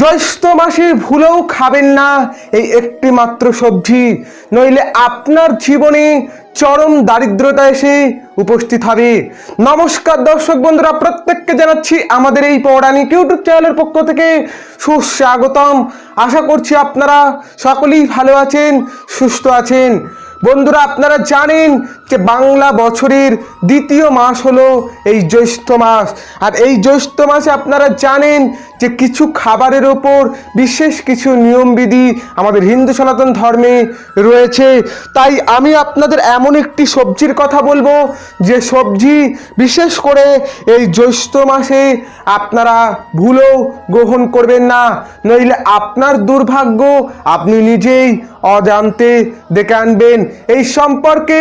জ্যৈষ্ঠ মাসে ভুলেও খাবেন না এই একটি মাত্র সবজি। নইলে আপনার জীবনে চরম দারিদ্রতা এসে উপস্থিত হবে। নমস্কার দর্শক বন্ধুরা, প্রত্যেককে জানাচ্ছি আমাদের এই পৌরাণিক ইউটিউব চ্যানেলের পক্ষ থেকে সুস্বাগতম। আশা করছি আপনারা সকলেই ভালো আছেন, সুস্থ আছেন। বন্ধুরা, আপনারা জানেন যে বাংলা বছরের দ্বিতীয় মাস হলো এই জ্যৈষ্ঠ মাস। আর এই জ্যৈষ্ঠ মাসে আপনারা জানেন যে কিছু খাবারের ওপর বিশেষ কিছু নিয়মবিধি আমাদের হিন্দু সনাতন ধর্মে রয়েছে। তাই আমি আপনাদের এমন একটি সবজির কথা বলব, যে সবজি বিশেষ করে এই জ্যৈষ্ঠ মাসে আপনারা ভুলেও গ্রহণ করবেন না। নইলে আপনার দুর্ভাগ্য আপনি নিজেই অজান্তে ডেকে আনবেন। এই সম্পর্কে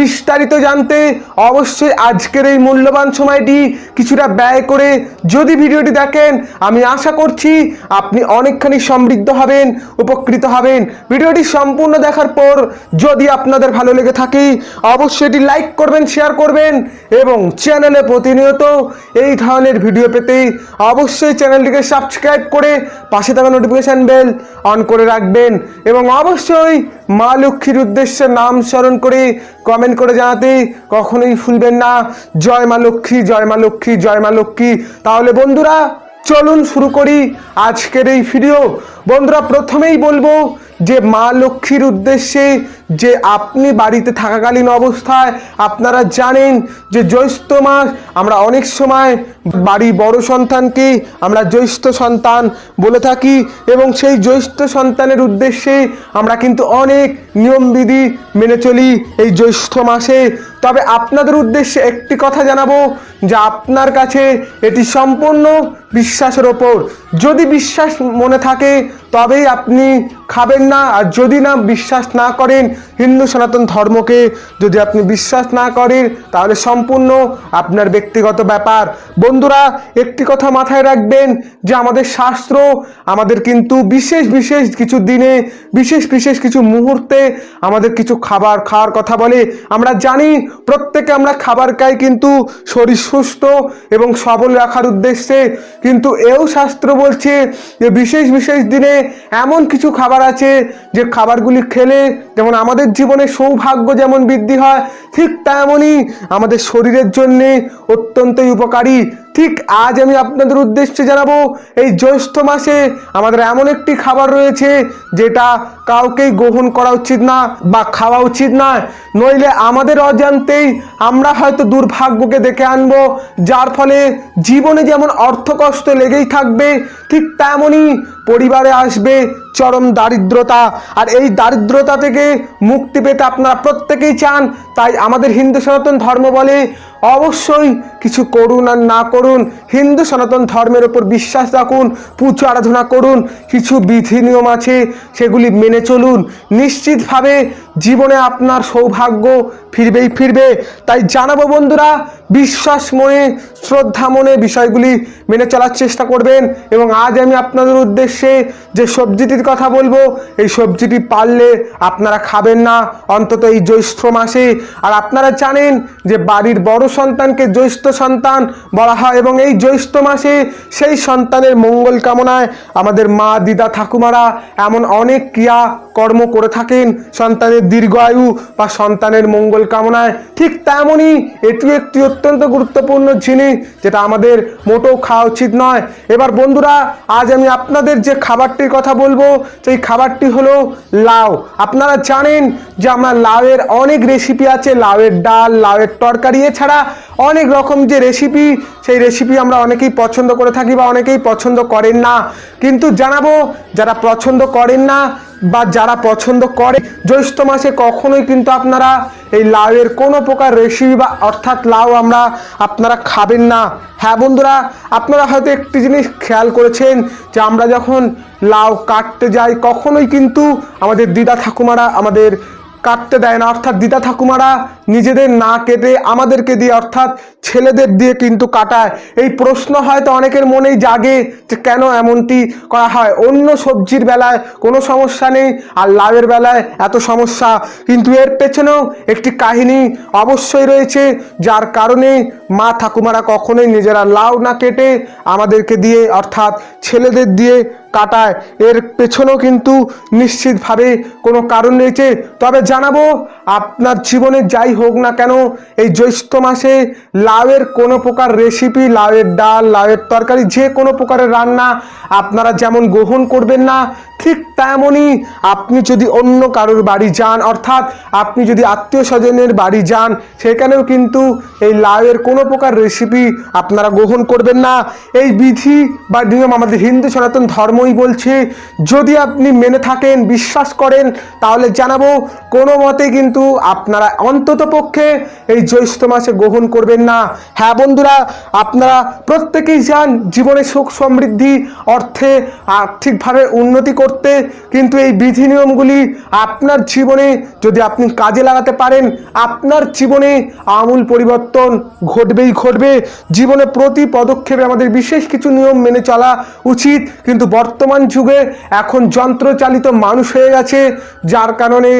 বিস্তারিত জানতে অবশ্যই আজকের এই মূল্যবান সময়টি কিছুটা ব্যয় করে যদি ভিডিওটি দেখেন, আমি আশা করছি আপনি অনেকখানি সমৃদ্ধ হবেন, উপকৃত হবেন। ভিডিওটি সম্পূর্ণ দেখার পর যদি আপনাদের ভালো লেগে থাকে, অবশ্যই এটি লাইক করবেন, শেয়ার করবেন এবং চ্যানেলে প্রতিনিয়ত এই ধরনের ভিডিও পেতে অবশ্যই চ্যানেলটিকে সাবস্ক্রাইব করে পাশে থাকা নোটিফিকেশান বেল অন করে রাখবেন এবং অবশ্যই মা লক্ষ্মীর উদ্দেশ্যে নাম স্মরণ করে কমেন্ট করে জানাতে কখনোই ফুলবেন না। জয় মা লক্ষ্মী, জয় মা লক্ষ্মী, জয় মা লক্ষ্মী। তাহলে বন্ধুরা, চলুন শুরু করি আজকের এই ভিডিও বন্ধুরা, প্রথমেই বলব যে মা লক্ষ্মীর উদ্দেশ্যে যে আপনি বাড়িতে থাকাকালীন অবস্থায় আপনারা জানেন যে জ্যৈষ্ঠ মাস, আমরা অনেক সময় বাড়ি বড় সন্তানকে আমরা জ্যৈষ্ঠ সন্তান বলে থাকি এবং সেই জ্যৈষ্ঠ সন্তানের উদ্দেশ্যে আমরা কিন্তু অনেক নিয়মবিধি মেনে চলি এই জ্যৈষ্ঠ মাসে। তবে আপনাদের উদ্দেশ্যে একটি কথা জানাব যে আপনার কাছে এটি সম্পূর্ণ বিশ্বাসের ওপর। যদি বিশ্বাস মনে থাকে, তবেই আপনি খাবেন না। আর যদি না বিশ্বাস না করেন, হিন্দু সনাতন ধর্মকে যদি আপনি বিশ্বাস না করেন, তাহলে সম্পূর্ণ আপনার ব্যক্তিগত ব্যাপার। বন্ধুরা, একটি কথা মাথায় রাখবেন যে আমাদের শাস্ত্র আমাদের কিন্তু বিশেষ বিশেষ কিছু দিনে, বিশেষ বিশেষ কিছু মুহূর্তে আমাদের কিছু খাবার খাওয়ার কথা বলে। আমরা জানি প্রত্যেকে আমরা খাবার খাই কিন্তু শরীর সুস্থ এবং সবল রাখার উদ্দেশ্যে, কিন্তু এও শাস্ত্র বলছে যে বিশেষ বিশেষ দিনে এমন কিছু খাবার আছে যে খাবারগুলি খেলে যেমন আমাদের জীবনে সৌভাগ্য যেমন বৃদ্ধি হয়, ঠিক তেমনই আমাদের শরীরের জন্যে অত্যন্তই উপকারী। ঠিক আজ আমি আপনাদের উদ্দেশ্যে জানাব, এই জ্যৈষ্ঠ মাসে আমাদের এমন একটি খাবার রয়েছে যেটা কাউকেই গ্রহণ করা উচিত না বা খাওয়া উচিত না নইলে আমাদের অজান্তেই আমরা হয়তো দুর্ভাগ্যকে দেখে আনব, যার ফলে জীবনে যেমন অর্থকষ্ট লেগেই থাকবে, ঠিক তেমনই পরিবারে আসবে চরম দারিদ্রতা। আর এই দারিদ্রতা থেকে মুক্তি পেতে আপনারা প্রত্যেকেই চান, তাই আমাদের হিন্দু সনাতন ধর্ম বলে অবশ্যই কিছু করুন আর না করুন। হিন্দু সনাতন ধর্মের ওপর বিশ্বাস রাখুন, পুজো আরাধনা করুন, কিছু বিধি নিয়ম আছে, সেগুলি মেনে চলুন। নিশ্চিতভাবে জীবনে আপনার সৌভাগ্য ফিরবেই ফিরবে। তাই জানাব বন্ধুরা, বিশ্বাস মনে, শ্রদ্ধা মনে বিষয়গুলি মেনে চলার চেষ্টা করবেন এবং আজ আমি আপনাদের উদ্দেশ্যে যে সবজিটির কথা বলব, এই সবজিটি পারলে আপনারা খাবেন না, অন্তত এই জ্যৈষ্ঠ মাসে। আর আপনারা জানেন যে বাড়ির বড় সন্তানকে জ্যৈষ্ঠ সন্তান বলা হয় এবং এই জ্যৈষ্ঠ মাসে সেই সন্তানের মঙ্গল কামনায় আমাদের মা, দিদা, ঠাকুমারা এমন অনেক ক্রিয়া কর্ম করে থাকেন সন্তানের দীর্ঘ আয়ু বা সন্তানের মঙ্গল কামনায় ঠিক তেমনই এটি একটি অত্যন্ত গুরুত্বপূর্ণ জিনিস যেটা আমাদের মোটেও খাওয়া উচিত নয়। এবার বন্ধুরা, আজ আমি আপনাদের যে খাবারটির কথা বলব, সেই খাবারটি হলো লাউ। আপনারা জানেন যে আমরা লাউয়ের অনেক রেসিপি আছে, লাউয়ের ডাল, লাউয়ের তরকারি, এছাড়া অনেক রকম যে রেসিপি সেই রেসিপি আমরা অনেকেই পছন্দ করে থাকি বা অনেকেই পছন্দ করেন না। কিন্তু জানাব, যারা পছন্দ করেন না বা যারা পছন্দ করে, জ্যৈষ্ঠ মাসে কখনোই কিন্তু আপনারা এই লাউয়ের কোনো প্রকার রেসিপি বা অর্থাৎ লাউ আমরা আপনারা খাবেন না। হ্যাঁ বন্ধুরা, আপনারা হয়তো একটি জিনিস খেয়াল করেছেন যে আমরা যখন লাউ কাটতে যাই, কখনোই কিন্তু আমাদের দিদা ঠাকুমারা আমাদের কাটতে দেয় না। অর্থাৎ দিদা ঠাকুমারা নিজেদের না কেটে আমাদেরকে দিয়ে, অর্থাৎ ছেলেদের দিয়ে কিন্তু কাটায়। এই প্রশ্ন হয়তো অনেকের মনেই জাগে যে কেন এমনটি করা হয়। অন্য সবজির বেলায় কোনো সমস্যা নেই, আর লাউয়ের বেলায় এত সমস্যা। কিন্তু এর পেছনেও একটি কাহিনী অবশ্যই রয়েছে, যার কারণে মা ঠাকুমারা কখনোই নিজেরা লাউ না কেটে আমাদেরকে দিয়ে, অর্থাৎ ছেলেদের দিয়ে কাটায়। এর পেছনেও কিন্তু নিশ্চিতভাবে কোনো কারণ রয়েছে। তবে জানাব, আপনার জীবনে যাই হোক না কেন, এই জ্যৈষ্ঠ মাসে লাউয়ের কোনো প্রকার রেসিপি লাউয়ের ডাল, লাউয়ের তরকারি, যে কোনো প্রকারের রান্না আপনারা যেমন গ্রহণ করবেন না, ঠিক তেমনই আপনি যদি অন্য কারোর বাড়ি যান, অর্থাৎ আপনি যদি আত্মীয় স্বজনের বাড়ি যান, সেখানেও কিন্তু এই লাউয়ের কোনো প্রকার রেসিপি আপনারা গ্রহণ করবেন না। এই বিধি বা নিয়ম আমাদের হিন্দু সনাতন ধর্মই বলছে, যদি আপনি মেনে থাকেন, বিশ্বাস করেন, তাহলে জানাব, কোনো মতে কিন্তু আপনারা অন্তত পক্ষে এই জ্যৈষ্ঠ মাসে গ্রহণ করবেন না। হ্যাঁ বন্ধুরা, আপনারা প্রত্যেকেই চান জীবনে সুখ সমৃদ্ধি অর্থে আর্থিকভাবে উন্নতি করতে, কিন্তু এই বিধি নিয়মগুলি আপনার জীবনে যদি আপনি কাজে লাগাতে পারেন, আপনার জীবনে আমূল পরিবর্তন ঘটবেই ঘটবে। জীবনে প্রতি পদক্ষেপে আমাদের বিশেষ কিছু নিয়ম মেনে চলা উচিত, কিন্তু বর্তমান যুগে এখন যন্ত্রচালিত মানুষ হয়ে গেছে, যার কারণে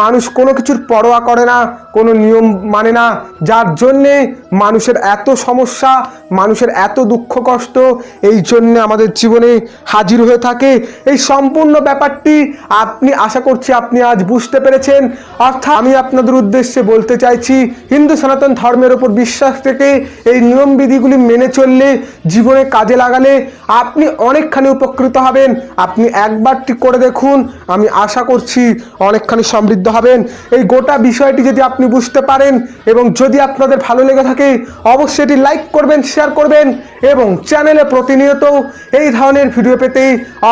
মানুষ কোনো কিছুর পরোয়া করে না, কোনো নিয়ম মানে না। যার জন্যে মানুষের এত সমস্যা, মানুষের এত দুঃখ কষ্ট, এই জন্যে আমাদের জীবনে হাজির হয়ে থাকে। এই সম্পূর্ণ ব্যাপারটি আপনি, আশা করছি আপনি আজ বুঝতে পেরেছেন। অর্থাৎ আমি আপনাদের উদ্দেশ্যে বলতে চাইছি, হিন্দু সনাতন ধর্মের ওপর বিশ্বাস থেকে এই নিয়মবিধিগুলি মেনে চললে, জীবনে কাজে লাগালে আপনি অনেকখানি উপকৃত হবেন। আপনি একবারটি করে দেখুন, আমি আশা করছি অনেকখানি সমৃদ্ধ হবেন। এই গোটা বিষয়টি যদি আপনি বুঝতে পারেন এবং যদি আপনাদের ভালো লেগে থাকে অবশ্যই এটি লাইক করবেন শেয়ার করবেন এবং চ্যানেলে প্রতিনিয়ত এই ধরনের ভিডিও পেতে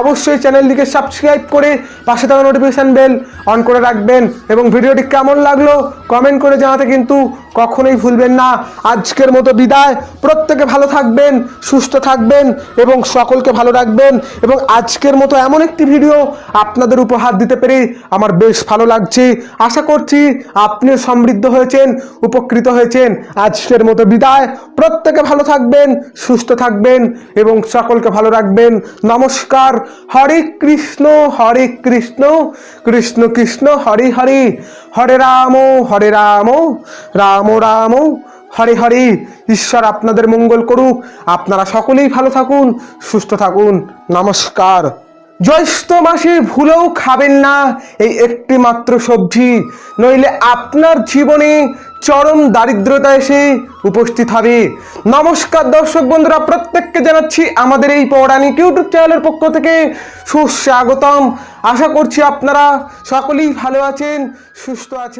অবশ্যই চ্যানেলটিকে সাবস্ক্রাইব করে পাশে থাকা নোটিফিকেশান বেল অন করে রাখবেন। এবং ভিডিওটি কেমন লাগল কমেন্ট করে জানাতে কিন্তু কখনোই ভুলবেন না। আজকের মতো বিদায়। প্রত্যেকে ভালো থাকবেন, সুস্থ থাকবেন এবং সকলকে ভালো রাখবেন। এবং আজকের মতো এমন একটি ভিডিও আপনাদের উপহার দিতে পেরে আমার বেশ ভালো লাগছে। আশা করছি আপনিও সমৃদ্ধ হয়েছেন, উপকৃত হয়েছেন। আজকের মতো বিদায়। প্রত্যেকে ভালো থাকবেন, সুস্থ থাকবেন এবং সকলকে ভালো রাখবেন। নমস্কার। হরে কৃষ্ণ হরে কৃষ্ণ। কৃষ্ণ কৃষ্ণ, হরে হরে। হরে রাম হরে রাম রাম রাম, হরে হরে। ঈশ্বর আপনাদের মঙ্গল করুক। আপনারা সকলেই ভালো থাকুন, সুস্থ থাকুন। নমস্কার। জ্যৈষ্ঠ মাসে ভুলেও খাবেন না এই একটি মাত্র সবজি। নইলে আপনার জীবনে চরম দারিদ্রতা এসে উপস্থিত হবে। নমস্কার দর্শক বন্ধুরা, প্রত্যেককে জানাচ্ছি আমাদের এই পৌরাণিক ইউটিউব চ্যানেলের পক্ষ থেকে সুস্বাগতম। আশা করছি আপনারা সকলেই ভালো আছেন, সুস্থ আছেন।